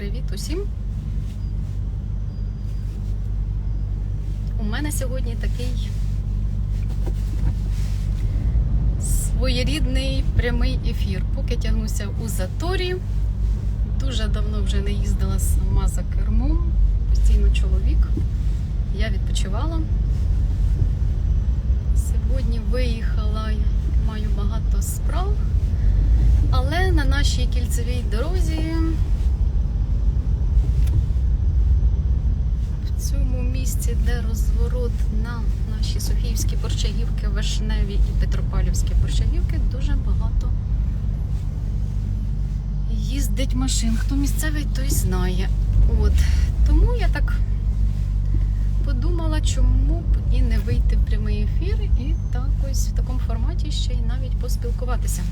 Привіт усім! У мене сьогодні такий своєрідний прямий ефір. Поки тягнуся у заторі. Дуже давно вже не їздила сама за кермом. Постійно чоловік. Я відпочивала. Сьогодні виїхала, маю багато справ. Але на нашій кільцевій дорозі в цьому місці, де розворот на наші Софіївські Борчагівки, Вишневі і Петропавлівські Борчагівки, дуже багато їздить машин. Хто місцевий, той знає. От. Тому я так подумала, чому б і не вийти в прямий ефір і так ось в такому форматі ще й навіть поспілкуватися.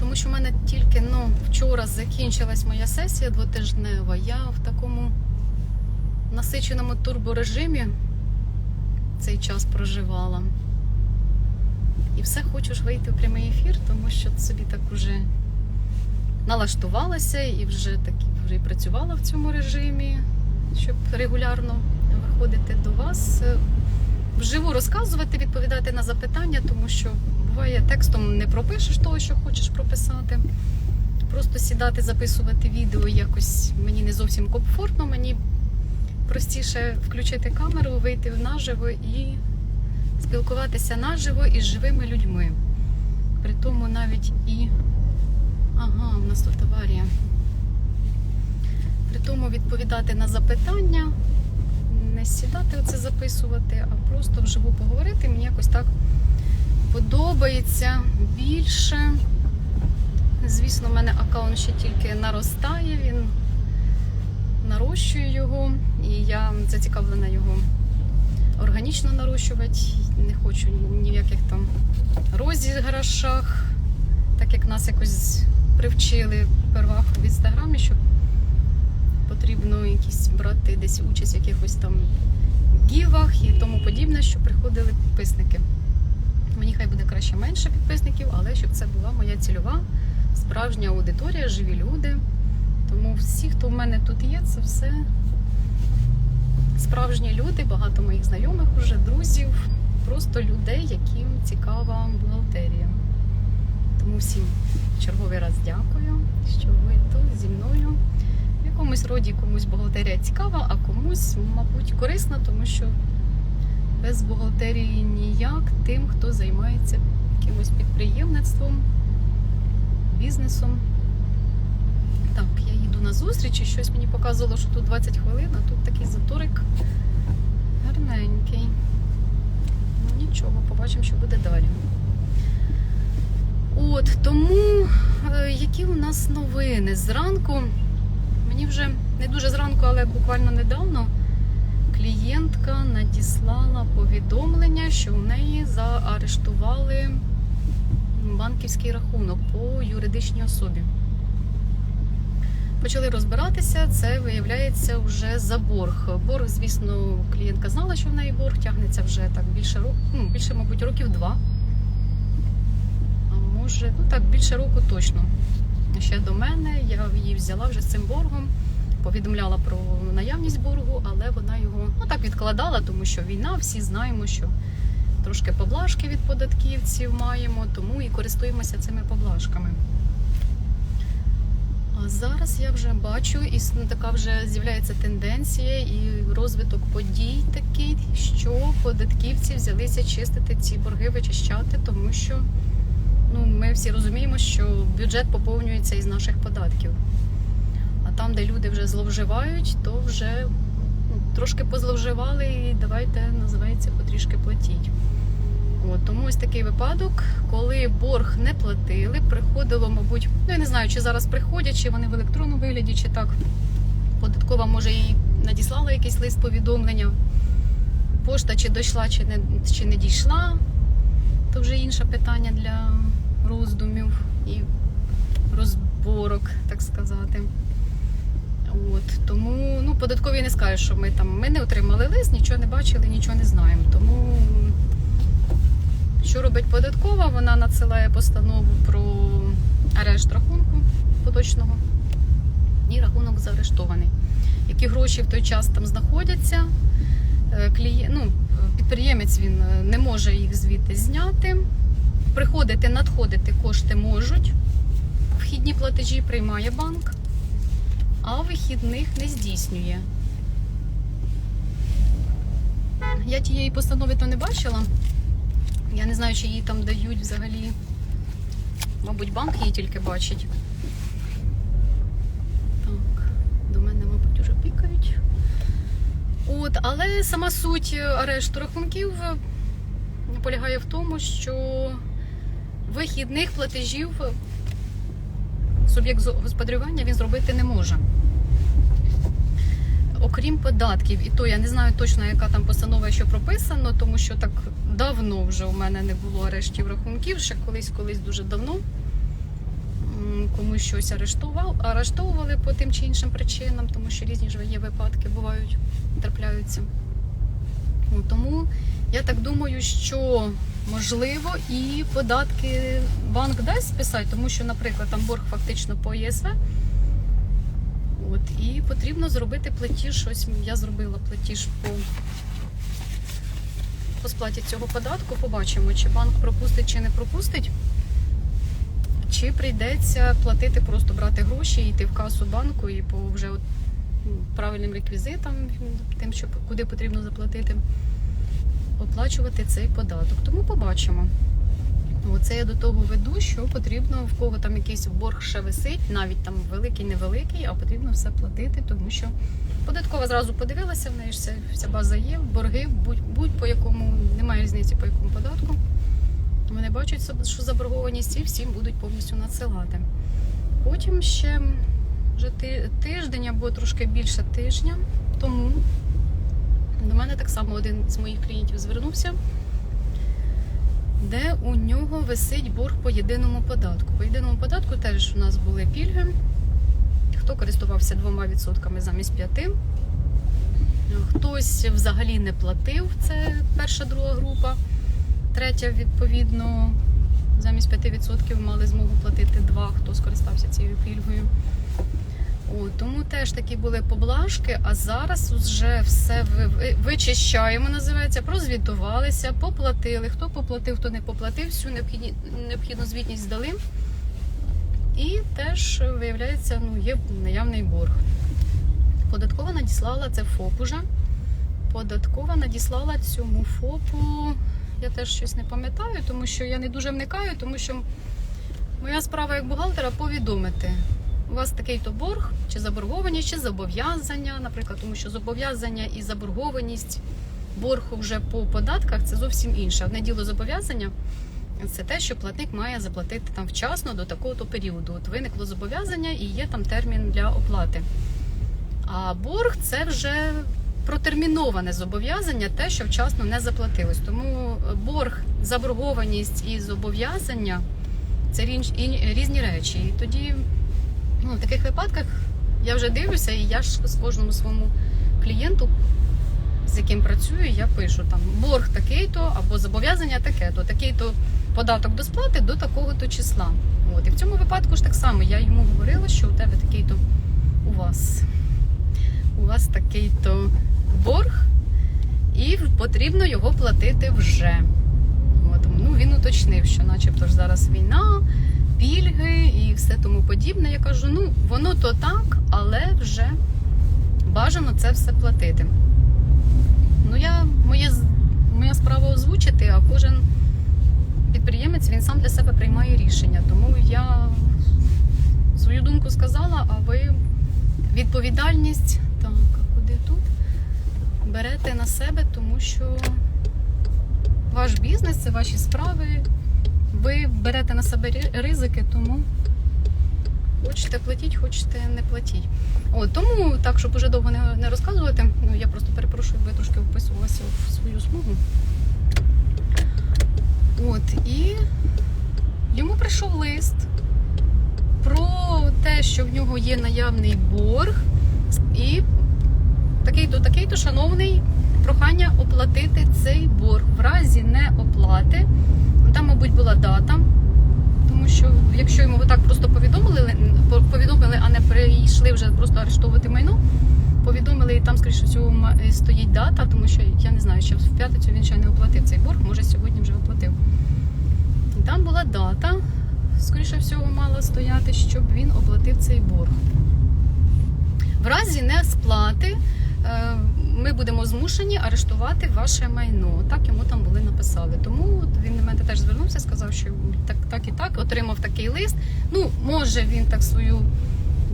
Тому що в мене тільки ну, вчора закінчилась моя сесія двотижнева. Я в такому насиченому турборежимі цей час проживала. І все хочу вийти в прямий ефір, тому що собі так уже налаштувалася і вже таки вже працювала в цьому режимі, щоб регулярно виходити до вас. Вживу розказувати, відповідати на запитання, тому що буває текстом не пропишеш того, що хочеш прописати. Просто сідати, записувати відео якось мені не зовсім комфортно. Мені простіше включити камеру, вийти наживо і спілкуватися наживо із живими людьми. При тому навіть і. Ага, у нас тут аварія. При тому відповідати на запитання, не сідати оце записувати, а просто вживу поговорити. Мені якось так подобається більше. Звісно, в мене аккаунт ще тільки наростає, він нарощує його, і я зацікавлена його органічно нарощувати. Не хочу ні в яких там розіграшах, так як нас якось привчили первах в інстаграмі, що потрібно якісь брати десь участь в якихось там гівах і тому подібне, що приходили підписники. Мені хай буде краще менше підписників, але щоб це була моя цільова, справжня аудиторія, живі люди. Тому всі, хто в мене тут є, це все справжні люди, багато моїх знайомих уже, друзів, просто людей, яким цікава бухгалтерія. Тому всім черговий раз дякую, що ви тут зі мною. В якомусь роді комусь бухгалтерія цікава, а комусь, мабуть, корисна, тому що без бухгалтерії ніяк тим, хто займається якимось підприємництвом, бізнесом. Так, на зустріч і щось мені показувало, що тут 20 хвилин, а тут такий заторик гарненький. Ну нічого, побачимо, що буде далі. От, тому е, які у нас новини? Зранку, мені вже не дуже зранку, але буквально недавно клієнтка надіслала повідомлення, що в неї заарештували банківський рахунок по юридичній особі. Почали розбиратися, це виявляється вже за борг. Борг, звісно, клієнтка знала, що в неї борг тягнеться вже так більше року, ну, більше, мабуть, років два. А може, ну так, більше року точно. Ще до мене я її взяла вже з цим боргом повідомляла про наявність боргу, але вона його ну так відкладала, тому що війна, всі знаємо, що трошки поблажки від податківців маємо, тому і користуємося цими поблажками. Зараз я вже бачу, і ну, така вже з'являється тенденція і розвиток подій такий, що податківці взялися чистити ці борги, вичищати, тому що ну, ми всі розуміємо, що бюджет поповнюється із наших податків. А там, де люди вже зловживають, то вже ну, трошки позловживали і давайте називається потрішки платіть. От, тому ось такий випадок, коли борг не платили, приходило, мабуть, ну я не знаю, чи зараз приходять, чи вони в електронному вигляді, чи так. Податкова, може, і надіслала якийсь лист повідомлення. Пошта чи дійшла, чи не, чи не дійшла. То вже інше питання для роздумів і розборок, так сказати. От, тому ну, податкові не скажеш, що ми там ми не отримали лист, нічого не бачили, нічого не знаємо. Тому що робить податкова? Вона надсилає постанову про арешт рахунку поточного. і рахунок заарештований. Які гроші в той час там знаходяться, е, кліє... ну, підприємець він е, не може їх звідти зняти. Приходити, надходити кошти можуть. Вхідні платежі приймає банк, а вихідних не здійснює. Я тієї постанови то не бачила. Я не знаю, чи її там дають взагалі. Мабуть, банк її тільки бачить. Так, до мене, мабуть, уже пікають. От, але сама суть арешту рахунків е, полягає в тому, що вихідних платежів суб'єкт зо- господарювання він зробити не може. Окрім податків, і то я не знаю точно, яка там постанова, що прописано, тому що так давно вже у мене не було арештів рахунків, ще колись, колись дуже давно. Комусь щось арештував, арештовували по тим чи іншим причинам, тому що різні ж є випадки бувають, трапляються. Ну, Тому я так думаю, що можливо і податки банк дасть списати, тому що, наприклад, там борг фактично по ЄСВ. От, і потрібно зробити платіж. Ось я зробила платіж по, по сплаті цього податку. Побачимо, чи банк пропустить, чи не пропустить. Чи прийдеться платити, просто брати гроші, йти в касу банку і по вже от, ну, правильним реквізитам, тим, що куди потрібно заплатити, оплачувати цей податок. Тому побачимо. Оце я до того веду, що потрібно, в кого там якийсь борг ще висить, навіть там великий, невеликий, а потрібно все платити, тому що податкова зразу подивилася, в неї ж вся, вся база є, борги, будь, будь якому, немає різниці по якому податку. Вони бачать, що заборгованість і всім будуть повністю надсилати. Потім ще вже ти- тиждень або трошки більше тижня тому до мене так само один з моїх клієнтів звернувся де у нього висить борг по єдиному податку. По єдиному податку теж у нас були пільги. Хто користувався двома відсотками замість п'яти. Хтось взагалі не платив, це перша друга група. Третя, відповідно, замість 5% мали змогу платити два, хто скористався цією пільгою. О, тому теж такі були поблажки, а зараз вже все ви- ви- вичищаємо, називається, прозвітувалися, поплатили. Хто поплатив, хто не поплатив, всю необхідні, необхідну звітність здали. І теж виявляється, ну, є наявний борг. Податкова надіслала це ФОП уже. Податкова надіслала цьому ФОПу. Я теж щось не пам'ятаю, тому що я не дуже вникаю, тому що моя справа як бухгалтера повідомити. У вас такий-то борг, чи заборгованість, чи зобов'язання, наприклад, тому що зобов'язання і заборгованість боргу вже по податках це зовсім інше. Одне діло зобов'язання це те, що платник має заплатити там вчасно до такого-то періоду. От виникло зобов'язання і є там термін для оплати. А борг це вже протерміноване зобов'язання, те, що вчасно не заплатилось. Тому борг, заборгованість і зобов'язання це різні речі. І тоді ну, в таких випадках я вже дивлюся, і я ж з кожному своєму клієнту, з яким працюю, я пишу там борг такий-то або зобов'язання таке-то, такий-то податок до сплати до такого-то числа. От. І в цьому випадку ж так само я йому говорила, що у тебе такий-то у вас. У вас такий-то борг, і потрібно його платити вже. От, ну, він уточнив, що начебто ж зараз війна, пільги і все тому подібне. Я кажу, ну воно то так, але вже бажано це все платити. Ну, я моє, моя справа озвучити, а кожен підприємець він сам для себе приймає рішення. Тому я свою думку сказала, а ви відповідальність, так, а куди тут? Берете на себе, тому що ваш бізнес це ваші справи. Ви берете на себе ризики, тому хочете платіть, хочете не платіть. О, тому так, щоб уже довго не, не розказувати, ну я просто перепрошую, бо я трошки вписувалася в свою смугу. От, і йому прийшов лист про те, що в нього є наявний борг, і такий-то, такий-то, шановний, прохання оплатити цей борг. В разі неоплати, ну, там, мабуть, була дата, тому що якщо йому так просто повідомили, повідомили, а не прийшли. вже просто арештовувати майно. Повідомили, і там, скоріше всього, стоїть дата, тому що я не знаю, що в п'ятницю він ще не оплатив цей борг, може сьогодні вже оплатив. І там була дата, скоріше всього, мала стояти, щоб він оплатив цей борг. В разі не сплати ми будемо змушені арештувати ваше майно. Так йому там були написали. Тому він до мене теж звернувся, сказав, що так, так і так, отримав такий лист. Ну, може, він так свою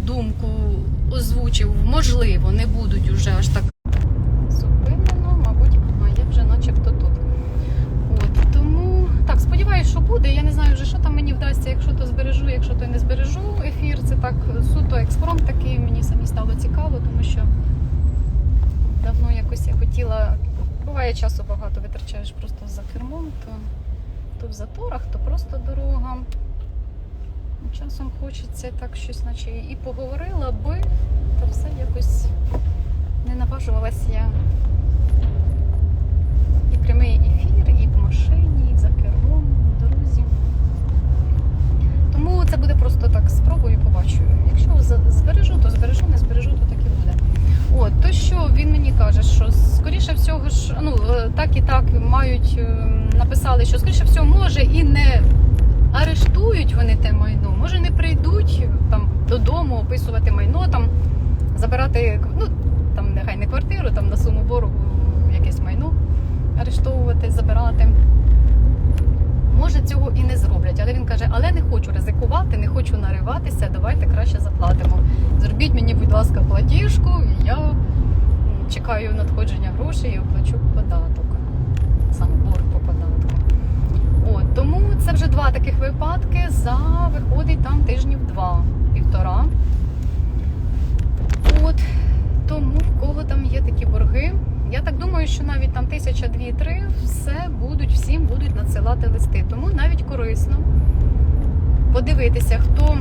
думку озвучив, можливо, не будуть уже аж так зупинено, мабуть, я вже начебто тут. От тому так, сподіваюся, що буде. Я не знаю вже, що там мені вдасться, якщо то збережу, якщо то не збережу ефір. Це так суто експромт такий. Мені самі стало цікаво, тому що давно якось я хотіла. Буває часу багато витрачаєш просто за кермом, то, то в заторах, то просто дорога. Часом хочеться так щось, наче і поговорила би, та все якось не наважувалася я і прямий ефір, і в машині, і за кермом, в дорозі. Тому це буде просто так спробую, побачу. Якщо збережу, то збережу, не збережу, то так і буде. От, то що він мені каже, що скоріше всього ж, ну е, так і так мають е, написали, що скоріше всього може і не арештують вони те майно, може не прийдуть там додому описувати майно, там забирати ну там нехай не квартиру, там на суму боргу якесь майно арештовувати, забирати. Може, цього і не зроблять, але він каже, але не хочу ризикувати, не хочу нариватися, давайте краще заплатимо. Зробіть мені, будь ласка, платіжку, і я чекаю надходження грошей і оплачу податок. Саме борг по податку. От, тому це вже два таких випадки за виходить там тижнів два, півтора. От тому в кого там є такі борги. Я так думаю, що навіть там тисяча дві-три все будуть, всім будуть надсилати листи. Тому навіть корисно подивитися, хто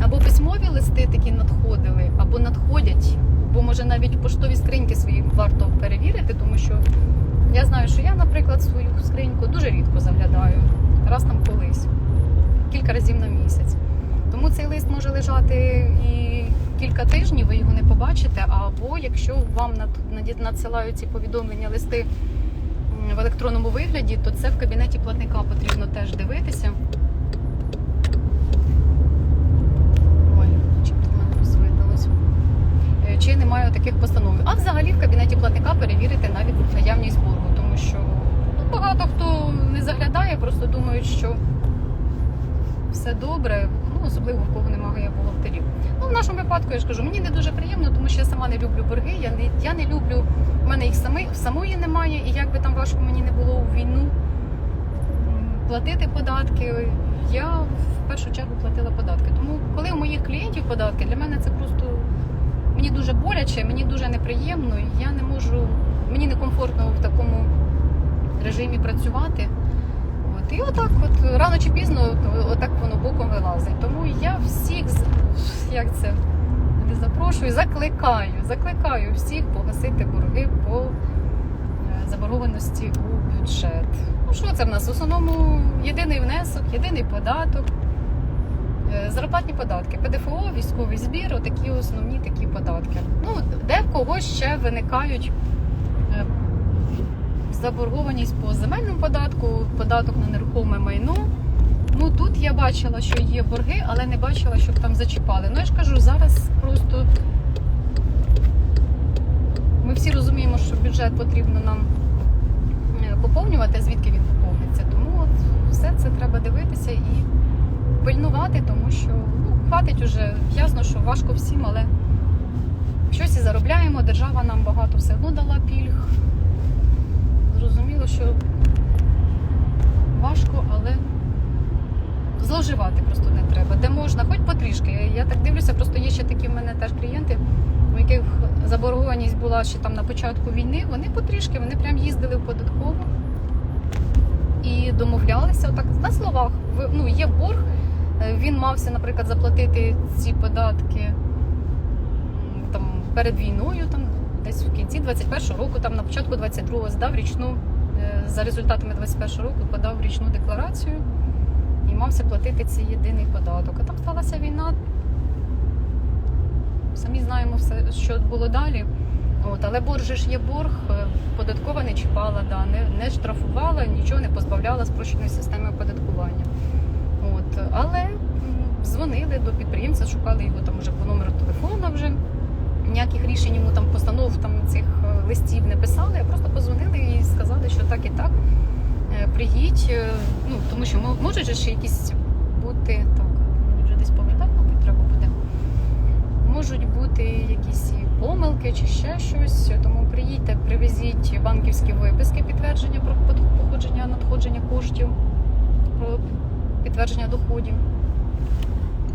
або письмові листи такі надходили, або надходять, бо може навіть поштові скриньки свої варто перевірити, тому що я знаю, що я, наприклад, свою скриньку дуже рідко заглядаю, раз там колись, кілька разів на місяць. Тому цей лист може лежати і кілька тижнів, ви його не побачите. Або якщо вам надсилають ці повідомлення листи в електронному вигляді, то це в кабінеті платника потрібно теж дивитися. Ой, чи то в мене розвидалось. Е, Чи немає таких постанов. А взагалі в кабінеті платника перевірити навіть наявність боргу, тому що ну, багато хто не заглядає, просто думають, що все добре, ну особливо в кого немає бухгалтерів. Ну, в нашому випадку я ж кажу, мені не дуже приємно, тому що я сама не люблю борги. Я не, я не люблю, в мене їх самі, самої немає, і як би там важко мені не було у війну платити податки, я в першу чергу платила податки. Тому коли у моїх клієнтів податки, для мене це просто мені дуже боляче, мені дуже неприємно. і Я не можу, мені некомфортно в такому режимі працювати. І отак, от рано чи пізно, отак воно боком вилазить. Тому я всіх як це не запрошую, закликаю, закликаю всіх погасити борги по е, заборгованості у бюджет. Ну що це в нас? В основному єдиний внесок, єдиний податок, е, зарплатні податки, ПДФО, військовий збір, отакі основні такі податки. Ну, де в кого ще виникають заборгованість по земельному податку, податок на нерухоме майно. Ну тут я бачила, що є борги, але не бачила, щоб там зачіпали. Ну я ж кажу, зараз просто ми всі розуміємо, що бюджет потрібно нам е, поповнювати, звідки він поповниться. Тому от все це треба дивитися і пильнувати, тому що ну, хватить уже ясно, що важко всім, але щось і заробляємо. Держава нам багато все одно дала пільг. Зрозуміло, що важко, але зловживати просто не треба. Де можна, хоч потрішки. Я так дивлюся, просто є ще такі в мене теж клієнти, у яких заборгованість була ще там на початку війни. Вони потрішки, вони прям їздили в податкову і домовлялися. Отак на словах. Ну, є борг. е, Він мався, наприклад, заплатити ці податки там перед війною, там десь в кінці 21-го року, там на початку 22-го здав річну е, за результатами 21-го року подав річну декларацію і мався платити цей єдиний податок. А там сталася війна. самі знаємо все, що було далі. От, але борг же ж є борг, е, податкова не чіпала, да, не, не штрафувала, нічого не позбавляла спрощеної системи оподаткування. От, але дзвонили до підприємця, шукали його там уже по номеру телефона вже. Ніяких рішень йому там постанов там цих е, листів не писали, а просто позвонили і сказали, що так і так. Е, Приїдь, е, ну тому що мо- можуть же ще якісь бути так, мені вже десь повертати, мабуть, треба буде. Можуть бути якісь помилки чи ще щось. Тому приїдьте, привезіть банківські виписки, підтвердження про походження надходження коштів, про підтвердження доходів.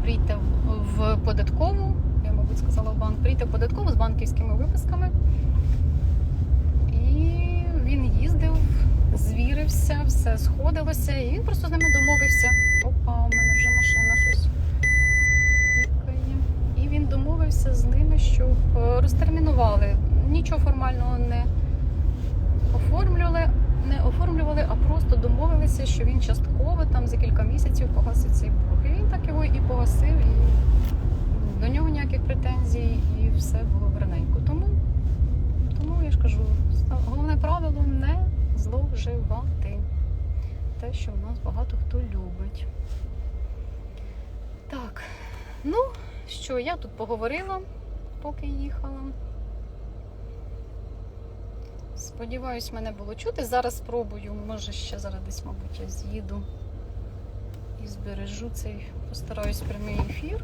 Приїдьте в- податкову, мабуть, сказала в банк, приїдьте в податкову з банківськими виписками. І він їздив, звірився, все сходилося, і він просто з ними домовився. Опа, у мене вже машина щось. І він домовився з ними, щоб е, розтермінували. Нічого формального не оформлювали, не оформлювали, а просто домовилися, що він частково там за кілька місяців погасить цей борг. І він так його і погасив, і до нього ніяких претензій, і все було гарненько. Тому, тому я ж кажу, головне правило не зловживати. Те, що в нас багато хто любить. Так, ну що, я тут поговорила, поки їхала. Сподіваюсь, мене було чути. Зараз спробую, може ще зараз десь, мабуть, я з'їду і збережу цей, постараюсь прямий ефір.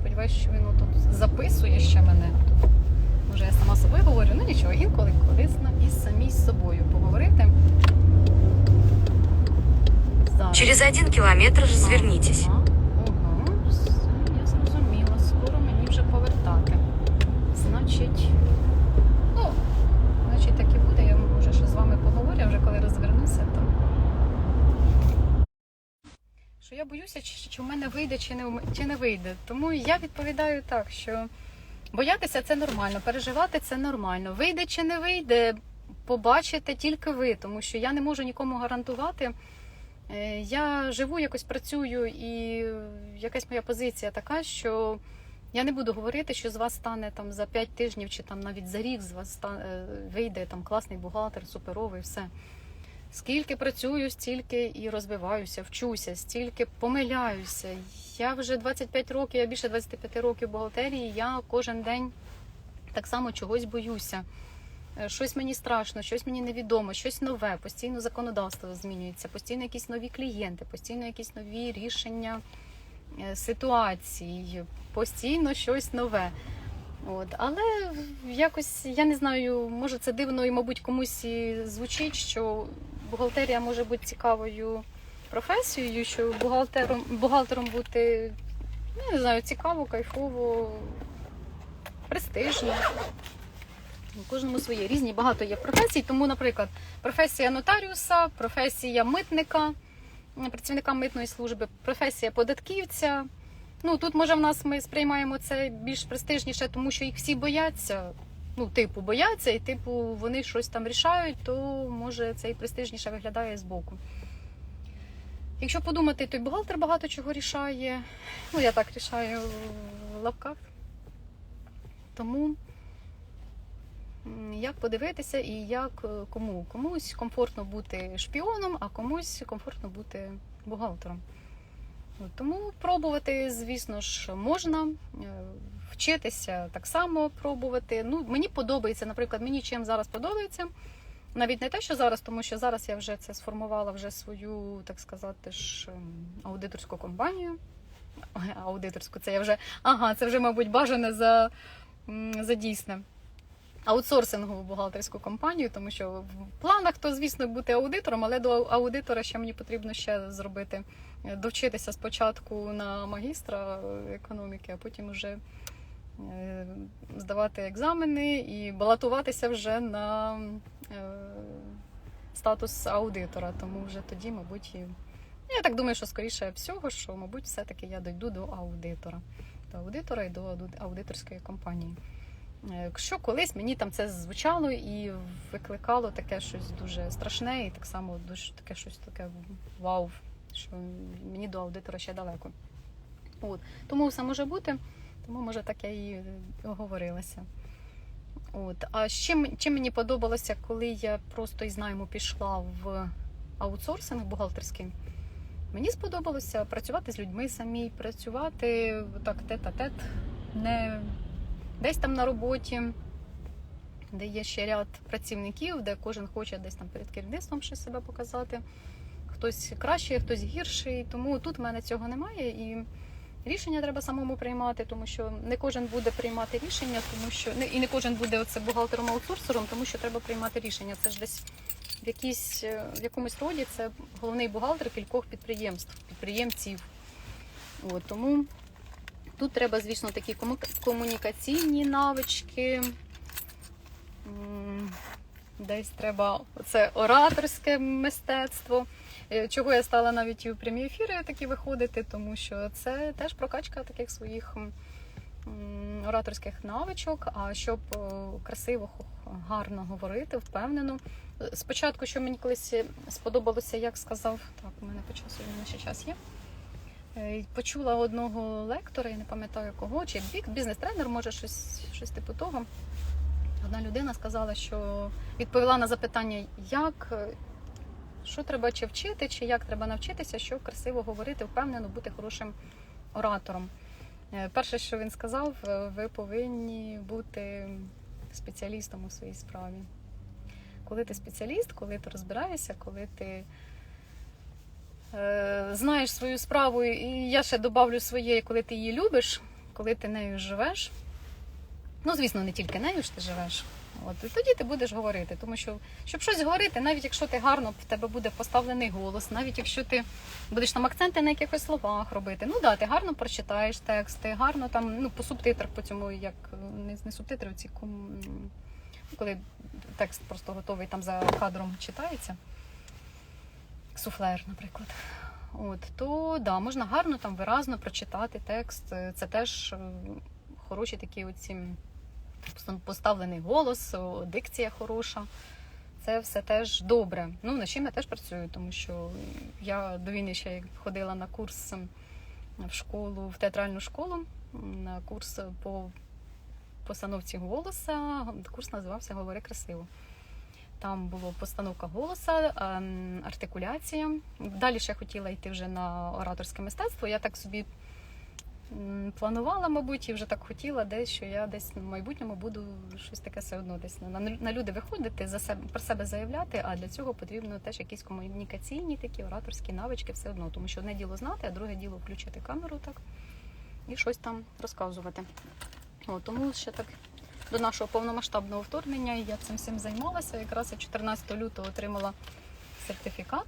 Сподіваюсь, що він тут записує ще мене. Може, я сама собою говорю, ну нічого, інколи корисно із самій з собою поговорити. Зараз. Через один кілометр развернитесь. Ага, ага, все, я зрозуміла. Скоро мені вже повертати. Значить, ну, значить, так і буде. Я може ще з вами поговорю, а вже коли розвернуся, то. Що я боюся, чи, чи в мене вийде, чи не, чи не вийде. Тому я відповідаю так, що боятися це нормально, переживати це нормально. Вийде чи не вийде, побачите тільки ви, тому що я не можу нікому гарантувати. Е, Я живу, якось працюю, і якась моя позиція така, що я не буду говорити, що з вас стане там за 5 тижнів чи там навіть за рік з вас ста- е, вийде там класний бухгалтер, суперовий, все. Скільки працюю, стільки і розвиваюся, вчуся, стільки помиляюся. Я вже 25 років, я більше 25 років в бухгалтерії, я кожен день так само чогось боюся. Е, Щось мені страшно, щось мені невідомо, щось нове, постійно законодавство змінюється, постійно якісь нові клієнти, постійно якісь нові рішення е, ситуацій, постійно щось нове. От. Але якось я не знаю, може це дивно і, мабуть, комусь звучить, що бухгалтерія може бути цікавою професією, що бухгалтером, бухгалтером бути ну, не знаю, цікаво, кайфово, престижно. У кожному своє різні багато є професій. Тому, наприклад, професія нотаріуса, професія митника, працівника митної служби, професія податківця. Ну тут може в нас ми сприймаємо це більш престижніше, тому що їх всі бояться. Ну, типу, бояться, і типу вони щось там рішають, то може це і престижніше виглядає збоку. Якщо подумати, то й бухгалтер багато чого рішає. Ну, я так рішаю в лапках. Тому як подивитися і як е, кому? Комусь комфортно бути шпіоном, а комусь комфортно бути бухгалтером. Тому пробувати, звісно ж, можна. Вчитися так само пробувати. Ну, мені подобається, наприклад, мені чим зараз подобається. Навіть не те, що зараз, тому що зараз я вже це сформувала вже свою, так сказати, ж ем, аудиторську компанію. Аудиторську, це я вже, ага, це вже, мабуть, бажане за, за дійсне. Аутсорсингову бухгалтерську компанію, тому що в планах то, звісно, бути аудитором, але до аудитора ще мені потрібно ще зробити, е, довчитися спочатку на магістра е, економіки, а потім вже здавати екзамени і балотуватися вже на е, статус аудитора. Тому вже тоді, мабуть, я так думаю, що скоріше всього, що, мабуть, все-таки я дойду до аудитора, до аудитора і до аудиторської компанії. Е, Якщо колись мені там це звучало і викликало таке щось дуже страшне, і так само дуже таке щось таке вау, що мені до аудитора ще далеко. От. Тому все може бути. Тому, може, так я і оговорилася. От. А з чим, мені подобалося, коли я просто із найму пішла в аутсорсинг бухгалтерський, мені сподобалося працювати з людьми самі, працювати так тет-а-тет, не десь там на роботі, де є ще ряд працівників, де кожен хоче десь там перед керівництвом щось себе показати. Хтось кращий, хтось гірший. Тому тут в мене цього немає. І рішення треба самому приймати, тому що не кожен буде приймати рішення, тому що і не кожен буде оце бухгалтером аутсорсером, тому що треба приймати рішення. Це ж десь в якійсь е, в якомусь роді це головний бухгалтер кількох підприємств, підприємців. От, тому тут треба, звісно, такі комунікаційні навички. Десь треба це ораторське мистецтво. Е, Чого я стала навіть і в прямі ефіри такі виходити, тому що це теж прокачка таких своїх ораторських навичок. А щоб е, красиво, гарно говорити, впевнено. Спочатку, що мені колись сподобалося, як сказав, так, у мене по часу у мене ще час є. Е, Почула одного лектора, я не пам'ятаю кого, чи бізнес-тренер, може щось, щось типу того. Одна людина сказала, що відповіла на запитання, як, що треба чи вчити, чи як треба навчитися, щоб красиво говорити, впевнено бути хорошим оратором. Е, Перше, що він сказав, е, ви повинні бути спеціалістом у своїй справі. Коли ти спеціаліст, коли ти розбираєшся, коли ти е, знаєш свою справу, і я ще добавлю своє, коли ти її любиш, коли ти нею живеш. Ну, звісно, не тільки нею ж ти живеш. От і тоді ти будеш говорити. Тому що, щоб щось говорити, навіть якщо ти гарно в тебе буде поставлений голос, навіть якщо ти будеш там акценти на якихось словах робити, ну да, ти гарно прочитаєш текст, ти гарно там ну, по субтитрах, по цьому, як не, не субтитри, ці ком... коли текст просто готовий там за кадром читається. Суфлер, наприклад. От, то да, можна гарно там виразно прочитати текст. Це теж е, хороші такі оці поставлений голос, дикція хороша. Це все теж добре. Ну, над чим я теж працюю, тому що я до війни ще ходила на курс в школу, в театральну школу, на курс по постановці голоса. Курс називався Говори красиво. Там була постановка голоса, ем, артикуляція. Далі ще хотіла йти вже на ораторське мистецтво. Я так собі планувала, мабуть, і вже так хотіла, десь, що я десь в майбутньому буду щось таке все одно десь на, на люди виходити, за себе про себе заявляти. А для цього потрібно теж якісь комунікаційні такі ораторські навички, все одно. Тому що одне діло знати, а друге діло включити камеру так і щось там розказувати. О, тому ще так до нашого повномасштабного вторгнення я цим всім займалася. Якраз я 14 лютого отримала сертифікат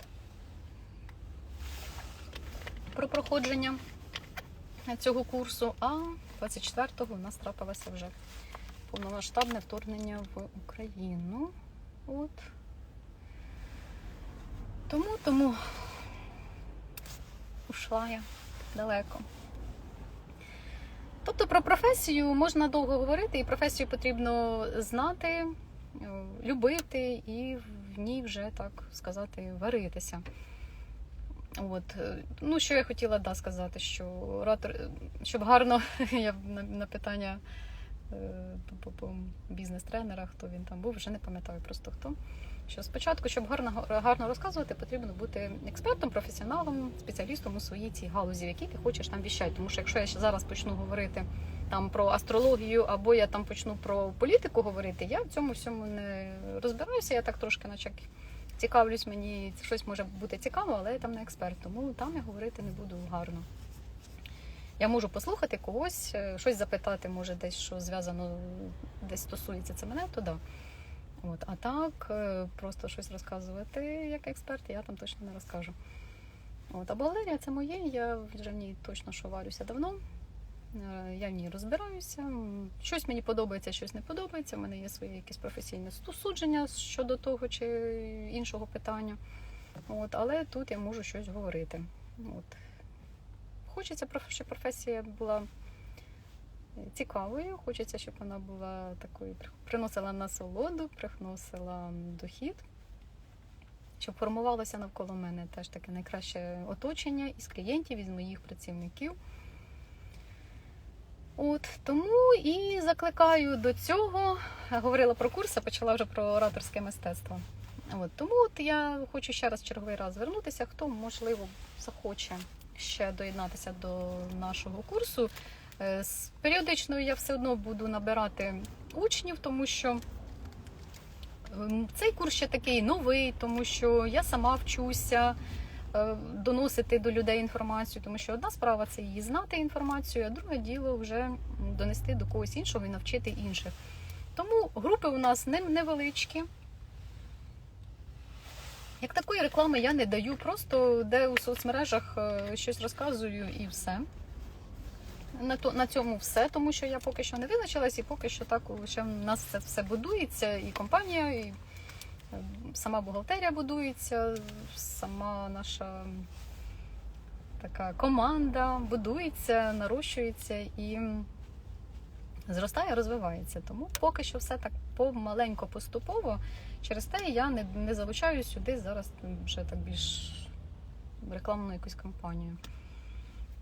про проходження цього курсу, а 24-го у нас трапилося вже повномасштабне вторгнення в Україну. От. Тому, тому ушла я далеко. Тобто про професію можна довго говорити, і професію потрібно знати, е, любити і в ній вже так сказати варитися. От. е, Ну, що я хотіла да, сказати, що оратор, щоб гарно я на, на питання е, по, по бізнес-тренера, хто він там був, вже не пам'ятаю просто хто. Що спочатку, щоб гарно, гарно розказувати, потрібно бути експертом, професіоналом, спеціалістом у своїй цій галузі, в якій ти хочеш там віщати. Тому що якщо я зараз почну говорити там про астрологію, або я там почну про політику говорити, я в цьому всьому не розбираюся. Я так трошки, наче цікавлюсь, мені щось може бути цікаво, але я там не експерт, тому там я говорити не буду гарно. Я можу послухати когось, е, щось запитати, може, десь що зв'язано, десь стосується це мене, то да. От, а так, е, просто щось розказувати як експерт, я там точно не розкажу. От, а бухгалтерія це моє, я вже в ній точно що давно. Е, Я в ній розбираюся. Щось мені подобається, щось не подобається. У мене є своє якесь професійне судження щодо того чи іншого питання. От, але тут я можу щось говорити. От. Хочеться, щоб професія була цікавою, хочеться, щоб вона була такою, приносила насолоду, приносила дохід, щоб формувалося навколо мене теж таке найкраще оточення із клієнтів, із моїх працівників. От тому і закликаю до цього. Говорила про курс, а почала вже про ораторське мистецтво. От тому от я хочу ще раз черговий раз звернутися. Хто можливо захоче ще доєднатися до нашого курсу. Е, Періодично я все одно буду набирати учнів, тому що ем, цей курс ще такий новий, тому що я сама вчуся доносити до людей інформацію, тому що одна справа це її знати інформацію, а друге діло вже донести до когось іншого і навчити інших. Тому групи у нас невеличкі. Як такої реклами я не даю, просто де у соцмережах е, щось розказую і все. На, то, на цьому все, тому що я поки що не визначилась, і поки що так ще в нас це все будується, і компанія, і е, сама бухгалтерія будується, сама наша така команда будується, нарощується і зростає, розвивається. Тому поки що все так помаленько поступово. Через те я не, не залучаю сюди зараз вже так більш рекламну якусь кампанію.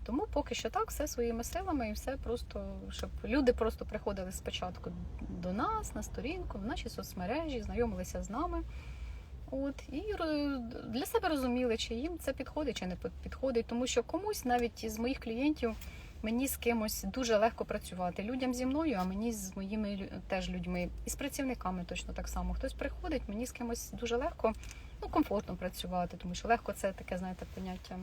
Тому поки що так, все своїми силами і все просто, щоб люди просто приходили спочатку до нас на сторінку, в наші соцмережі, знайомилися з нами. От, і для себе розуміли, чи їм це підходить, чи не підходить. Тому що комусь навіть із моїх клієнтів мені з кимось дуже легко працювати. Людям зі мною, а мені з моїми теж людьми. І з працівниками точно так само. Хтось приходить, мені з кимось дуже легко, ну, комфортно працювати, тому що легко це таке, знаєте, поняття.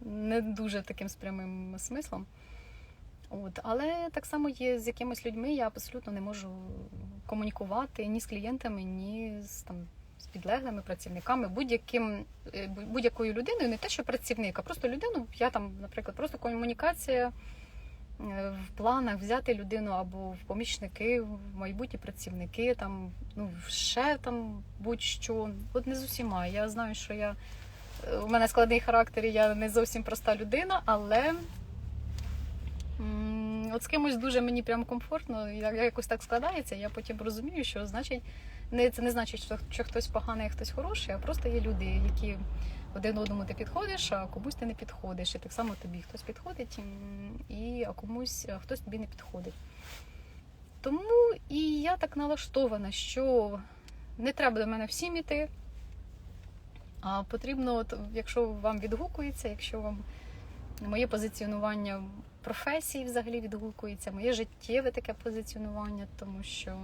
Не дуже таким з прямим смислом. От, але так само є з якимись людьми, я абсолютно не можу комунікувати ні з клієнтами, ні з там з підлеглими працівниками, будь-яким е, бу- будь-якою людиною, не те, що працівник, а просто людину. Я там, наприклад, просто комунікація в планах взяти людину або в помічники, в майбутні працівники, там ну ще там будь-що. От не з усіма. Я знаю, що я е, у мене складний характер, і я не зовсім проста людина, але. От з кимось дуже мені прям комфортно, як- якось так складається. Я потім розумію, що значить не це не значить, що, що хтось поганий, а хтось хороший, а просто є люди, які один одному ти підходиш, а комусь ти не підходиш. І так само тобі хтось підходить, і а комусь а хтось тобі не підходить. Тому і я так налаштована, що не треба до мене всім іти. А потрібно, от, якщо вам відгукується, якщо вам моє позиціонування професії взагалі відгукується, моє життєве таке позиціонування, тому що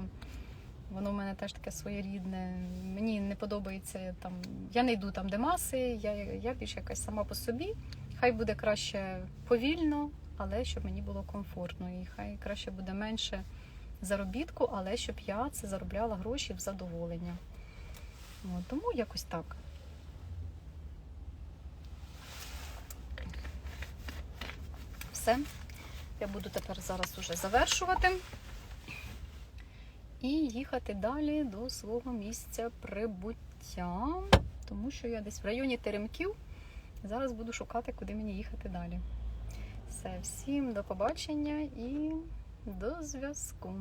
воно в мене теж таке своєрідне. Мені не подобається там. Я не йду там, де маси, я, я більш якась сама по собі. Хай буде краще повільно, але щоб мені було комфортно. І хай краще буде менше заробітку, але щоб я це заробляла гроші в задоволення. От, тому якось так. Все. Я буду тепер зараз уже завершувати і їхати далі до свого місця прибуття, тому що я десь в районі Теремків. Зараз буду шукати, куди мені їхати далі. Все, всім до побачення і до зв'язку.